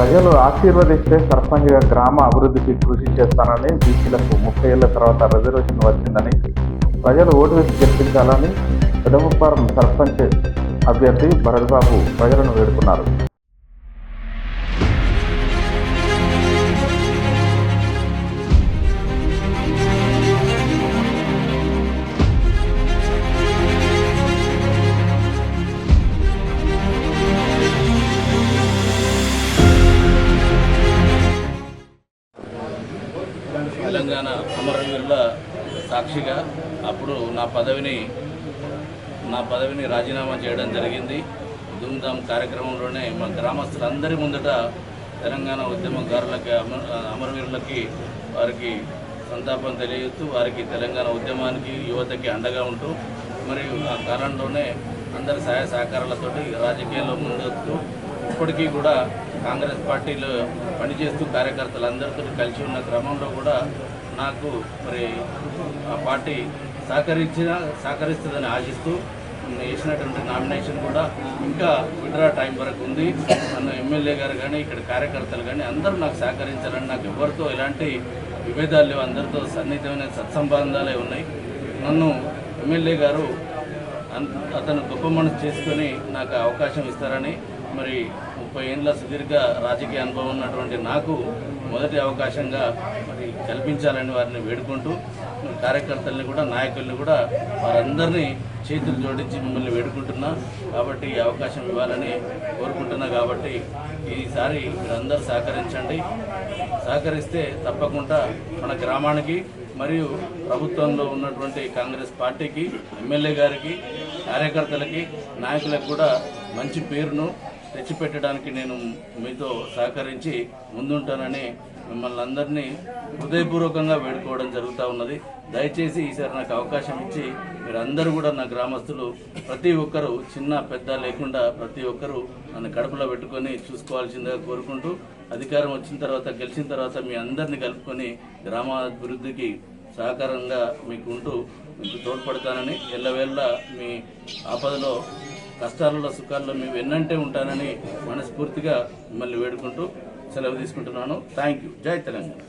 ప్రజలు ఆశీర్వదిస్తే సర్పంచ్గా గ్రామ అభివృద్ధికి కృషి చేస్తానని బీసీలకు ముప్పై ఏళ్ళ తర్వాత రిజర్వేషన్ వచ్చిందని ప్రజలు ఓటు వేసి గెలిపించాలని పెదముప్పారం సర్పంచ్ అభ్యర్థి భరత్బాబు ప్రజలను వేడుకున్నారు. తెలంగాణ అమరవీరుల సాక్షిగా అప్పుడు నా పదవిని నా పదవిని రాజీనామా చేయడం జరిగింది. ధూమ్ధామ్ కార్యక్రమంలోనే మా గ్రామస్తులందరి ముందట తెలంగాణ ఉద్యమకారులకి అమరవీరులకి వారికి సంతాపం తెలియజేస్తూ వారికి తెలంగాణ ఉద్యమానికి యువతకి అండగా ఉంటూ మరియు ఆ కాలంలోనే అందరి సహాయ సహకారాలతోటి రాజకీయాల్లో ముందుకు ఇప్పటికీ కూడా కాంగ్రెస్ పార్టీలో పనిచేస్తూ కార్యకర్తలందరితో కలిసి ఉన్న క్రమంలో కూడా నాకు మరి ఆ పార్టీ సహకరించిన సహకరిస్తుందని ఆశిస్తూ వేసినటువంటి నామినేషన్ కూడా ఇంకా విడ్రా టైం వరకు ఉంది. నన్ను ఎమ్మెల్యే గారు కానీ ఇక్కడ కార్యకర్తలు కానీ అందరూ నాకు సహకరించాలని నాకు ఎవరితో ఎలాంటి విభేదాలు లేవు. అందరితో సన్నిహితమైన సత్సంబంధాలే ఉన్నాయి. నన్ను ఎమ్మెల్యే గారు అతను గొప్ప మనసు చేసుకొని నాకు అవకాశం ఇస్తారని మరి ముప్పై ఏళ్ళ సుదీర్ఘ రాజకీయ అనుభవం ఉన్నటువంటి నాకు మొదటి అవకాశంగా మరి కల్పించాలని వారిని వేడుకుంటూ కార్యకర్తల్ని కూడా నాయకుల్ని కూడా వారందరినీ చేతులు జోడించి మిమ్మల్ని వేడుకుంటున్నా. కాబట్టి ఈ అవకాశం ఇవ్వాలని కోరుకుంటున్నా. కాబట్టి ఈసారి మీరందరూ సహకరించండి. సహకరిస్తే తప్పకుండా మన గ్రామానికి మరియు ప్రభుత్వంలో ఉన్నటువంటి కాంగ్రెస్ పార్టీకి ఎమ్మెల్యే గారికి కార్యకర్తలకి నాయకులకు కూడా మంచి పేరును తెచ్చిపెట్టడానికి నేను మీతో సహకరించి ముందుంటానని మిమ్మల్ని అందరినీ హృదయపూర్వకంగా వేడుకోవడం జరుగుతూ ఉన్నది. దయచేసి ఈసారి నాకు అవకాశం ఇచ్చి మీరందరూ కూడా నా గ్రామస్తులు ప్రతి ఒక్కరూ చిన్న పెద్ద లేకుండా ప్రతి ఒక్కరూ నన్ను కడుపులో పెట్టుకొని చూసుకోవాల్సిందిగా కోరుకుంటూ అధికారం వచ్చిన తర్వాత గెలిచిన తర్వాత మీ అందరినీ కలుపుకొని గ్రామాభివృద్ధికి సహకారంగా మీకు ఉంటూ మీకు తోడ్పడతానని ఎల్లవేళ్ళ మీ ఆపదలో కష్టాలలో సుఖాల్లో మేము ఎన్నంటే ఉంటానని మనస్ఫూర్తిగా మిమ్మల్ని వేడుకుంటూ సెలవు తీసుకుంటున్నాను. థ్యాంక్ యూ జై తెలంగాణ.